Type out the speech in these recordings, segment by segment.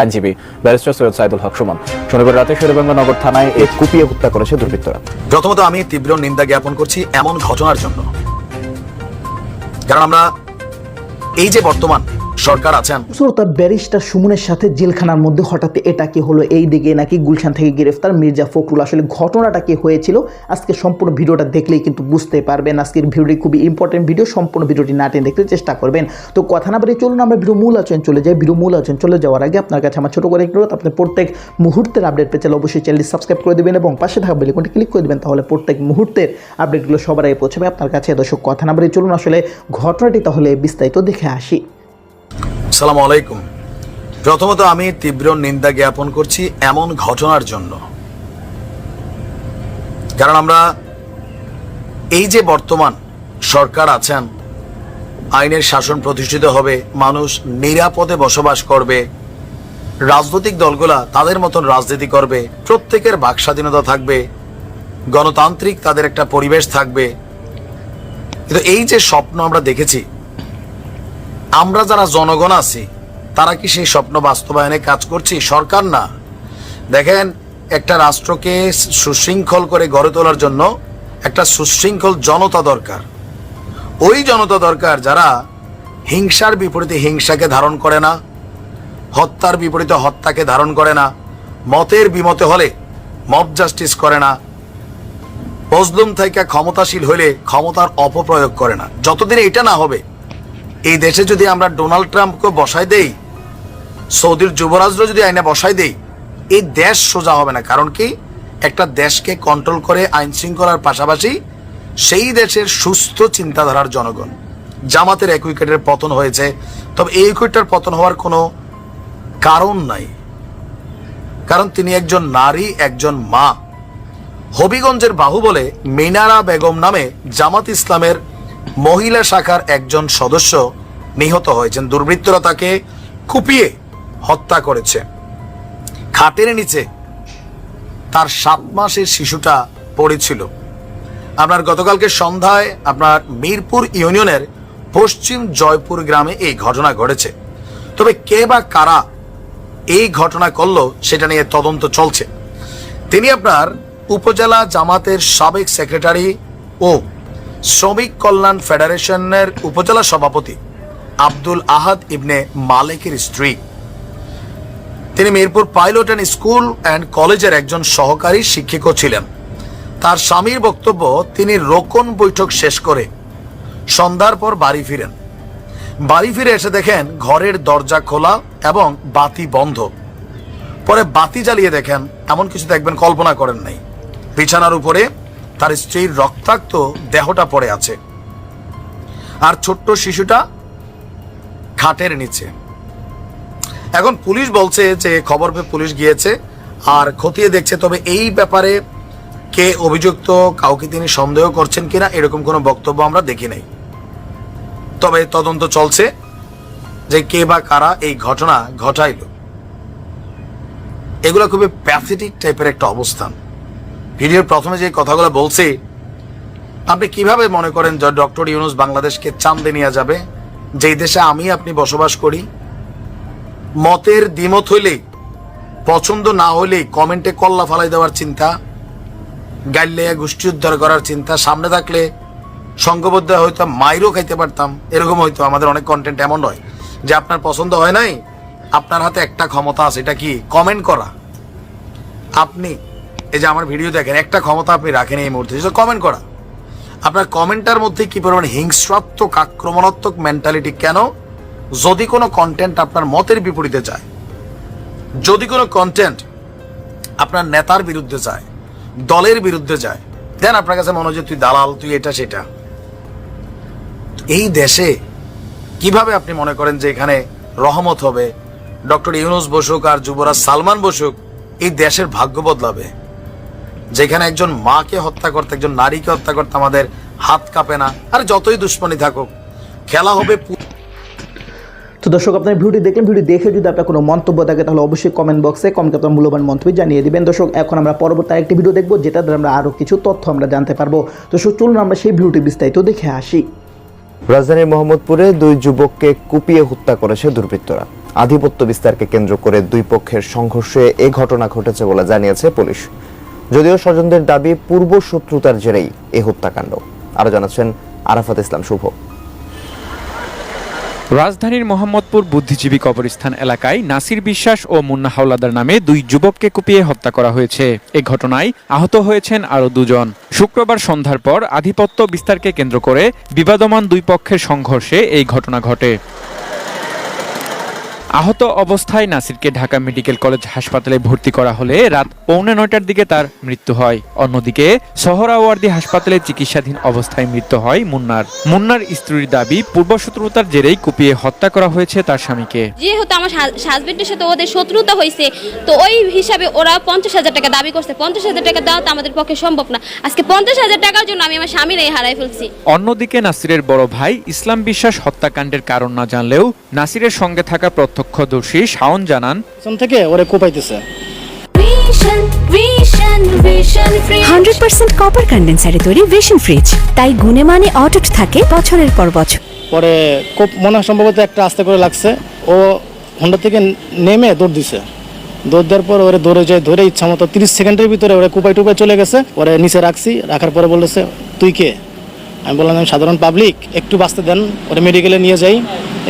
আইনজীবী ব্যারিস্টার সৈয়দ সাইদুল হক সুমন। শনিবার রাতে শেরেবাংলা নগর থানায় এ কুপিয়ে হত্যা করেছে দুর্বৃত্তরা। প্রথমত আমি তীব্র নিন্দা জ্ঞাপন করছি এমন ঘটনার জন্য। কারণ আমরা এই যে বর্তমান সরকার আছেন। শ্রোতা ব্যারিস্টার সুমনের সাথে জেলখানার মধ্যে হঠাৎ এটা কি হলো এই দিকে নাকি গুলশান থেকে গ্রেফতার মির্জা ফখরুল। আসলে ঘটনাটা কি হয়েছিল? আজকে সম্পূর্ণ ভিডিওটা দেখলেই কিন্তু বুঝতে পারবেন। আজকের ভিডিওটি খুবই ইম্পর্টেন্ট ভিডিও সম্পূর্ণ ভিডিওটি না দেখতে চেষ্টা করবেন। তো কথা না বলে চলুন আমরা ভিডিও মূল আচরণ চলে যাই। ভিডিও মূল আচরণ চলে যাওয়ার আগে আপনার কাছে আমার ছোট করে একটু অনুরোধ, আপনি প্রত্যেক মুহূর্তের আপডেট চাইলে অবশ্যই চ্যানেলটি সাবস্ক্রাইব করে দেবেন এবং পাশে থাকা বেলিকনটি ক্লিক করে দেবেন তাহলে প্রত্যেক মুহূর্তের আপডেটগুলো সবার আগে পৌঁছাবে। আপনার কাছে দর্শক কথা না বলে চলুন। আসলে ঘটনাটি তাহলে বিস্তারিত দেখে আসি। সালাম আলাইকুম। প্রথমত আমি তীব্র নিন্দা জ্ঞাপন করছি এমন ঘটনার জন্য। কারণ আমরা এই যে বর্তমান সরকার আছেন, আইনের শাসন প্রতিষ্ঠিত হবে, মানুষ নিরাপদে বসবাস করবে, রাজনৈতিক দলগুলা তাদের মতন রাজনীতি করবে, প্রত্যেকের বাক স্বাধীনতা থাকবে, গণতান্ত্রিক তাদের একটা পরিবেশ থাকবে। কিন্তু এই যে স্বপ্ন আমরা দেখেছি আমরা যারা জনগণ আছি, তারা কি সেই স্বপ্ন বাস্তবায়নে কাজ করছি? সরকার না। দেখেন, একটা রাষ্ট্রকে সুশৃঙ্খল করে গড়ে তোলার জন্য একটা সুশৃঙ্খল জনতা দরকার। ওই জনতা দরকার যারা হিংসার বিপরীতে হিংসাকে ধারণ করে না, হত্যার বিপরীতে হত্যাকে ধারণ করে না, মতের বিমতে হলে মব জাস্টিস করে না, মজলুম থেকে ক্ষমতাশীল হলে ক্ষমতার অপপ্রয়োগ করে না। যতদিন এটা না হবে এই দেশে যদি আমরা ডোনাল্ড ট্রাম্পকে বসাই দেই, সৌদির যুবরাজরা যদি আইনে বসাই দেই, এই দেশ সোজা হবে না। কারণ কি? একটা দেশকে কন্ট্রোল করে, আইন শৃঙ্খলার পাশাপাশি সেই দেশের সুস্থ চিন্তাধারার জনগণ। জামাতের এক উইকেটের পতন হয়েছে। তবে এই উইকেটটার পতন হওয়ার কোনো কারণ নাই। কারণ তিনি একজন নারী, একজন মা। হবিগঞ্জের বাহুবলে মিনারা বেগম নামে জামাত ইসলামের মহিলা শাখার একজন সদস্য নিহত হয়েছেন। দুর্বৃত্তরা তাকে কুপিয়ে হত্যা করেছে। খাটের নিচে তার সাত মাসের শিশুটা পড়েছিল। আপনার গতকালকে সন্ধ্যায় আপনার মিরপুর ইউনিয়নের পশ্চিম জয়পুর গ্রামে এই ঘটনা ঘটেছে। তবে কে বা কারা এই ঘটনা করল সেটা নিয়ে তদন্ত চলছে। তিনি আপনার উপজেলা জামাতের সাবেক সেক্রেটারি ও শ্রমিক কল্যাণ ফেডারেশনের উপজেলা সভাপতি আব্দুল আহাদ ইবনে মালিকের স্ত্রী। তিনি Mirpur pilot and school and কলেজের একজন সহকারী শিক্ষিকও ছিলেন। তার স্বামীর বক্তব্য, তিনি রোকন বৈঠক শেষ করে সন্ধ্যার পর বাড়ি ফিরেন। বাড়ি ফিরে এসে দেখেন ঘরের দরজা খোলা এবং বাতি বন্ধ। পরে বাতি জ্বালিয়ে দেখেন, এমন কিছু দেখবেন কল্পনা করেন নাই। বিছানার উপরে তার স্ত্রীর রক্তাক্ত দেহটা পড়ে আছে। আর ছোট্ট শিশুটা খাটের নিচে। এখন পুলিশ বলছে যে খবর পেয়ে পুলিশ গিয়েছে আর খতিয়ে দেখছে, তবে এই ব্যাপারে কে অভিযুক্ত, কাউকে তিনি সন্দেহ করছেন কিনা, এরকম কোনো বক্তব্য আমরা দেখি নাই। তবে তদন্ত চলছে যে কে বা কারা এই ঘটনা ঘটাইল। এগুলো খুবই প্যাথেটিক টাইপের একটা অবস্থান। ভিডিওর প্রথমে যে কথাগুলো বলছি, আপনি কীভাবে মনে করেন যে ডক্টর ইউনুস বাংলাদেশকে চান্দে নিয়ে যাবে? যেই দেশে আমি আপনি বসবাস করি, মতের দ্বিমত হইলেই পছন্দ না হইলেই কমেন্টে কল্লা ফালাই দেওয়ার চিন্তা, গাইলে গোষ্ঠী উদ্ধার করার চিন্তা, সামনে থাকলে সংঘবদ্ধ হয়তো মাইরও খাইতে পারতাম। এরকম হয়তো আমাদের অনেক কন্টেন্ট এমন হয় যে আপনার পছন্দ হয় নাই, আপনার হাতে একটা ক্ষমতা আছে, এটা কি? কমেন্ট করা। আপনি এই যে আমার ভিডিও দেখেন, একটা ক্ষমতা আপনি রাখেন এই মুহূর্তে, সেটা কমেন্ট করা। আপনার কমেন্টার মধ্যে কি পরিমাণ হিংস্রাত্মক, আক্রমণাত্মক মেন্টালিটি কেন? যদি কোনো কন্টেন্ট আপনার মতের বিপরীতে যায়, যদি কোনো কন্টেন্ট আপনার নেতার বিরুদ্ধে যায়, দলের বিরুদ্ধে যায়, দেন আপনার কাছে মনে হয় তুই দালাল, তুই এটা, সেটা। এই দেশে কীভাবে আপনি মনে করেন যে এখানে রহমত হবে? ডক্টর ইউনুস বসুক আর যুবরাজ সালমান বসুক, এই দেশের ভাগ্য বদলাবে। যেখানে একজন মাকে হত্যা করতে একজন নারীকে হত্যা করতে আমাদের হাত কাঁপে না। আর যতই দুশ্মনী থাকুক খেলা হবে তো দর্শক আপনার ভিডিওটি দেখলেন ভিডিও দেখে যদি আপনার কোনো মন্তব্য থাকে তাহলে অবশ্যই কমেন্ট বক্সে কমেন্ট আপনার মূল্যবান মন্তব্য জানিয়ে দিবেন। দর্শক এখন আমরা পরবর্তী আরেকটি ভিডিও দেখব যেটা দ্বারা আমরা আরও কিছু তথ্য আমরা জানতে পারব। দর্শক চলুন আমরা সেই ভিডিওটি বিস্তারিত দেখে আসি। রাজধানীর মোহাম্মদপুরে দুই যুবককে কুপিয়ে হত্যা করেছে দুর্বৃত্তরা। আধিপত্য বিস্তারকে কেন্দ্র করে দুই পক্ষের সংঘর্ষে এ ঘটনা ঘটেছে বলে জানিয়েছে পুলিশ। যদিও স্বজনদের দাবি পূর্ব শত্রুতার জেরেই এ হত্যাকাণ্ড। আরও জানাচ্ছেন আরাফাত ইসলাম, শুভ। রাজধানীর মোহাম্মদপুর বুদ্ধিজীবী কবরস্থান এলাকায় নাসির বিশ্বাস ও মুন্না হাওলাদার নামে দুই যুবককে কুপিয়ে হত্যা করা হয়েছে। এ ঘটনায় আহত হয়েছেন আরও দুজন। শুক্রবার সন্ধ্যার পর আধিপত্য বিস্তারকে কেন্দ্র করে বিবাদমান দুই পক্ষের সংঘর্ষে এই ঘটনা ঘটে। আহত অবস্থায় নাসিরকে ঢাকা মেডিকেল কলেজ হাসপাতালে ভর্তি করা হলে রাত পৌনে নয়টার দিকে তার মৃত্যু হয়। অন্যদিকে সোহরাওয়ার্দী হাসপাতালে চিকিৎসাধীন অবস্থায় মৃত্যু হয় মুন্নার। মুন্নার স্ত্রীর দাবি পূর্বশত্রুতার জেরেই কুপিয়ে হত্যা করা হয়েছে তার স্বামীকে। যেহেতু আমার হাজবেন্ডের সাথে ওদের শত্রুতা হয়েছে তো ওই হিসাবে ওরা পঞ্চাশ হাজার টাকা দাবি করছে। পঞ্চাশ হাজার টাকা দেওয়া তো আমাদের পক্ষে সম্ভব না। আজকে পঞ্চাশ হাজার টাকার জন্য আমি আমার স্বামীর এই হারাই ফেলছি। অন্যদিকে নাসিরের বড় ভাই ইসলাম বিশ্বাস হত্যাকাণ্ডের কারণ না জানলেও নাসিরের সঙ্গে থাকা প্রত্যক্ষদর্শী শাওন জানান পেছন থেকে ওরে কোপাইতেছে. হান্ড্রেড পার্সেন্ট কপার কন্ডেন্সারে তৈরি ভিশন ফ্রিজ তাই গুণে মানে অটুট থাকে বছরের পর বছর। পরে কোপ মনে হয় সম্ভবত একটা আস্তে করে লাগছে। ও হোন্ডা থেকে নেমে দৌড় দিছে। দৌড় দেওয়ার পর ওরে দৌড়ে যায় ধরে ইচ্ছা মতো তিরিশ সেকেন্ডের ভিতরে ওরে কুপাই টুপাই চলে গেছে। ওরে নিচে রাখছি রাখার পরে বলেছে তুই কে? আমি বললাম আমি সাধারণ পাবলিক একটু বাঁচতে দেন। ওরে মেডিকেলে নিয়ে যাই।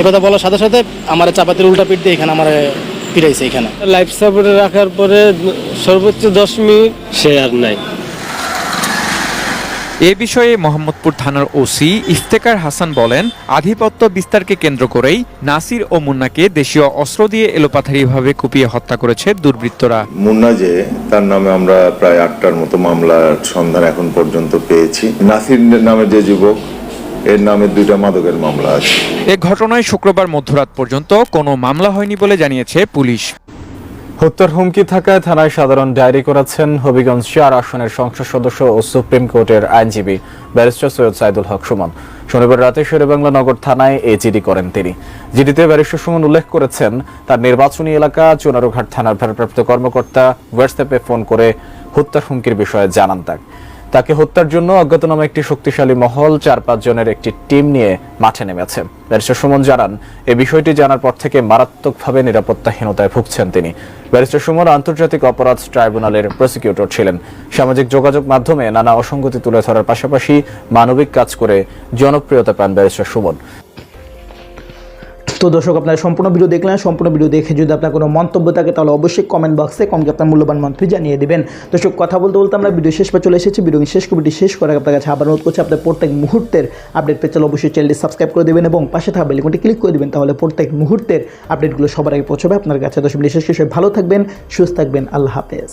এ কথা বলার সাথে সাথে আমার চাপাতির উল্টা পিঠ দিয়ে এখানে আমার ফিরাইছে এখানে। লাইফ সাপোর্টে রাখার পরে সর্বোচ্চ দশ মিনিট সে আর নাই। এ বিষয়ে মোহাম্মদপুর থানার ওসি ইফতেকার হাসান বলেন আধিপত্য বিস্তারকে কেন্দ্র করেই নাসির ও মুন্নাকে দেশীয় অস্ত্র দিয়ে এলোপাথারিভাবে কুপিয়ে হত্যা করেছে দুর্বৃত্তরা। মুন্না যে তার নামে আমরা প্রায় আটটার মতো মামলার সন্ধান এখন পর্যন্ত পেয়েছি। নাসির নামে যে যুবক এর নামে দুইটা মাদকের মামলা আছে। এ ঘটনায় শুক্রবার মধ্যরাত পর্যন্ত কোনো মামলা হয়নি বলে জানিয়েছে পুলিশ। হত্যার হুমকি থাকায় থানায় সাধারণ ডায়েরি করেছেন হবিগঞ্জ চার আসনের সংসদ সদস্য ও সুপ্রিম কোর্টের আইনজীবী ব্যারিস্টার সৈয়দ সাইদুল হক সুমন। শনিবার রাতে শেরেবাংলা নগর থানায় এ জিডি করেন তিনি। জিডিতে ব্যারিস্টার সুমন উল্লেখ করেছেন তার নির্বাচনী এলাকা চুনারুঘাট থানার ভারপ্রাপ্ত কর্মকর্তা হোয়াটসঅ্যাপে ফোন করে হত্যার হুমকির বিষয়ে জানান তাকে। তাকে হত্যার জন্য অজ্ঞাতনামা একটি শক্তিশালী মহল চার পাঁচ জনের একটি টিম নিয়ে মাঠে নেমেছে। ব্যারিস্টার সুমন জানান এই বিষয়টি জানার পর থেকে মারাত্মকভাবে নিরাপত্তাহীনতায় ভুগছেন তিনি। ব্যারিস্টার সুমন আন্তর্জাতিক অপরাধ ট্রাইব্যুনালের প্রসিকিউটর ছিলেন। সামাজিক যোগাযোগ মাধ্যমে নানা অসঙ্গতি তুলে ধরার পাশাপাশি মানবিক কাজ করে জনপ্রিয়তা পান ব্যারিস্টার সুমন। তো দর্শক, আপনারা সম্পূর্ণ ভিডিও দেখলেন, সম্পূর্ণ ভিডিও দেখে যদি আপনার কোনো মন্তব্য থাকে, তাহলে অবশ্যই কমেন্ট বক্সে কমকে আপনার মূল্যবান মন্তব্য জানিয়ে দেবেন। দর্শক, কথা বলতে বলতে আমরা ভিডিও শেষ পর চলে এসেছি। ভিডিও শেষ কমিটি শেষ করে আপনার কাছে আবার অনুরোধ করছি, আপনার প্রত্যেক মুহূর্তের আপডেট পেতে চাইলে অবশ্যই চ্যানেলটি সাবস্ক্রাইব করে দেবেন এবং পাশে থাকা বেলিকনটি ক্লিক করে দেবেন, তাহলে প্রত্যেক মুহূর্তের আপডেটগুলো সবার আগে পৌঁছবে আপনার কাছে। দর্শক, বিশেষ কিছু ভালো থাকবেন, সুস্থ থাকবেন, আল্লাহ হাফেজ।